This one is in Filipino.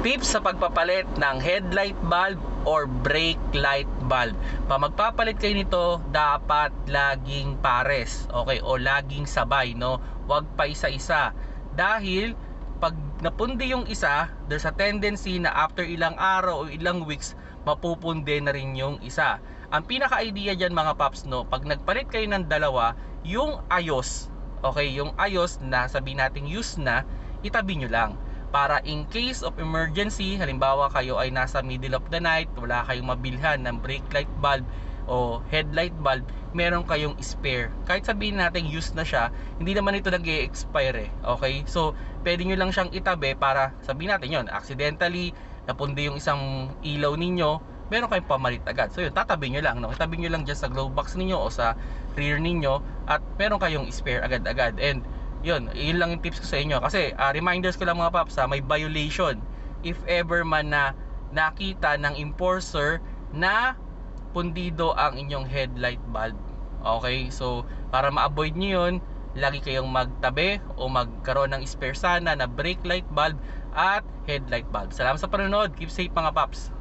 Tips sa pagpapalit ng headlight bulb or brake light bulb. Pa magpapalit kayo nito, dapat laging pares, okay? O laging sabay, no? Huwag pa isa-isa. Dahil pag napundi yung isa, there's a tendency na after ilang araw o ilang weeks, mapupunde na rin yung isa. Ang pinaka-idea dyan mga paps, no? Pag nagpalit kayo ng dalawa, yung ayos, okay? Yung ayos na sabihin natin use na, itabi nyo lang para in case of emergency, halimbawa kayo ay nasa middle of the night, wala kayong mabilhan ng brake light bulb o headlight bulb, meron kayong spare. Kahit sabihin natin use na siya, hindi naman ito nag expire eh. Okay? So, pwede nyo lang siyang itabi para sabihin natin yon accidentally, napundi yung isang ilaw ninyo, meron kayong pamalit agad. So yun, tatabi nyo lang. No? Itabi nyo lang dyan sa glove box ninyo o sa rear ninyo at meron kayong spare agad-agad. And yun, yun lang yung tips ko sa inyo. Kasi ah, reminders ko lang mga paps, ha, may violation. If ever man na nakita ng enforcer na pundido ang inyong headlight bulb. Okay, so para ma-avoid nyo yun, lagi kayong magtabi o magkaroon ng spare sana na brake light bulb at headlight bulb. Salamat sa panonood. Keep safe mga paps.